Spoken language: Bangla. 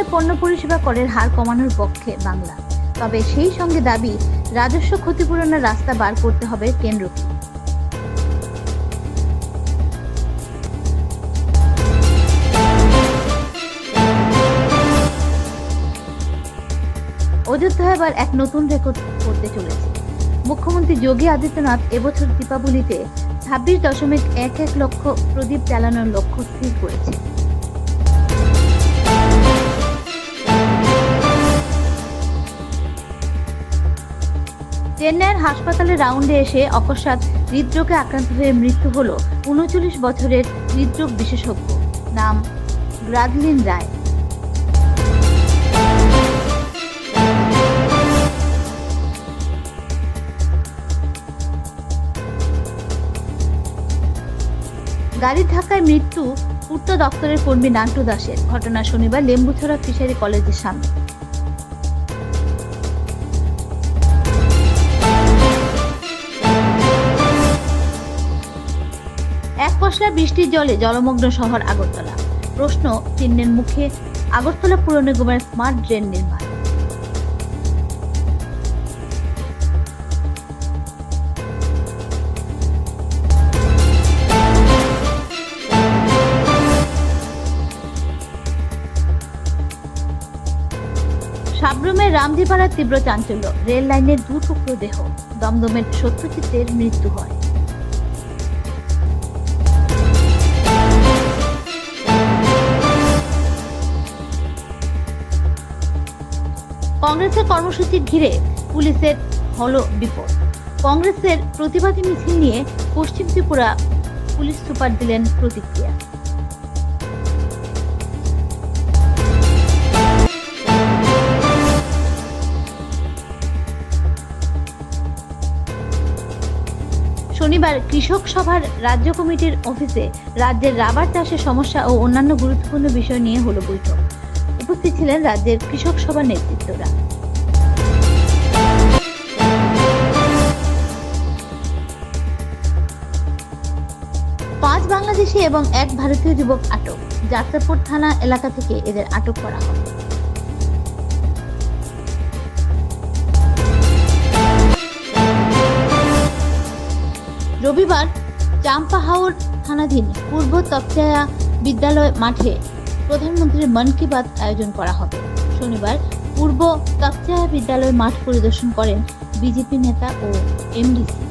ধরনের পণ্য পরিষেবা করের হার কমানোর পক্ষে বাংলা। তবে সেই সঙ্গে দাবি, রাজস্ব ক্ষতিপূরণের রাস্তা বার করতে হবে কেন্দ্রকে। অযোধ্যা এবার এক নতুন রেকর্ড করতে চলেছে। মুখ্যমন্ত্রী যোগী আদিত্যনাথ এবছর দীপাবলিতে ছাব্বিশ দশমিক এক এক লক্ষ প্রদীপ জ্বালানোর লক্ষ্য স্থির করেছে চেন্নাইয়ের হাসপাতালে রাউন্ডে এসে অকস্মাৎ হৃদরোগে আক্রান্ত হয়ে মৃত্যু হল উনচল্লিশ বছরের হৃদরোগ বিশেষজ্ঞ। নাম গ্রাদলিন রায়। গাড়ির ধাক্কায় মৃত্যু পূর্ত দপ্তরের কর্মী নান্টু দাসের। ঘটনা শনিবার লেম্বুছড়া ফিশারি কলেজের সামনে। পশলা বৃষ্টির জলে জলমগ্ন শহর আগরতলা। প্রশ্ন চিহ্নের মুখে, আগরতলা পুর নিগমের স্মার্ট ড্রেন নির্মাণ। সাবরুমের রামজিপাড়ার তীব্র চাঞ্চল্য, রেল লাইনের দু টুকরো দেহ, দমদমের সত্যচিত্রের মৃত্যু হয়। কংগ্রেসের কর্মসূচি ঘিরে পুলিশের হলো বিপদ। কংগ্রেসের প্রতিবাদী মিছিল নিয়ে পশ্চিম ত্রিপুরা পুলিশ সুপার দিলেন প্রতিক্রিয়া। শনিবার কৃষক সভার রাজ্য কমিটির অফিসে রাজ্যের রাবার চাষের সমস্যা ও অন্যান্য গুরুত্বপূর্ণ বিষয় নিয়ে হলো বৈঠক। উপস্থিত ছিলেন রাজ্যের কৃষক সভার নেতৃত্বরা। পাঁচ বাংলাদেশি এবং এক ভারতীয় যুবক আটক। যাত্রাপুর থানা এলাকা থেকে এদের আটক করা হয়। রবিবার চাম্পাহাওর থানাধীন পূর্ব তপচায়া বিদ্যালয় মাঠে প্রধানমন্ত্রীর মন কি বাত আয়োজন করা হবে। শনিবার পূর্ব কাকচায়া বিদ্যালয় মাঠ পরিদর্শন করেন বিজেপি নেতা ও এমডিসি।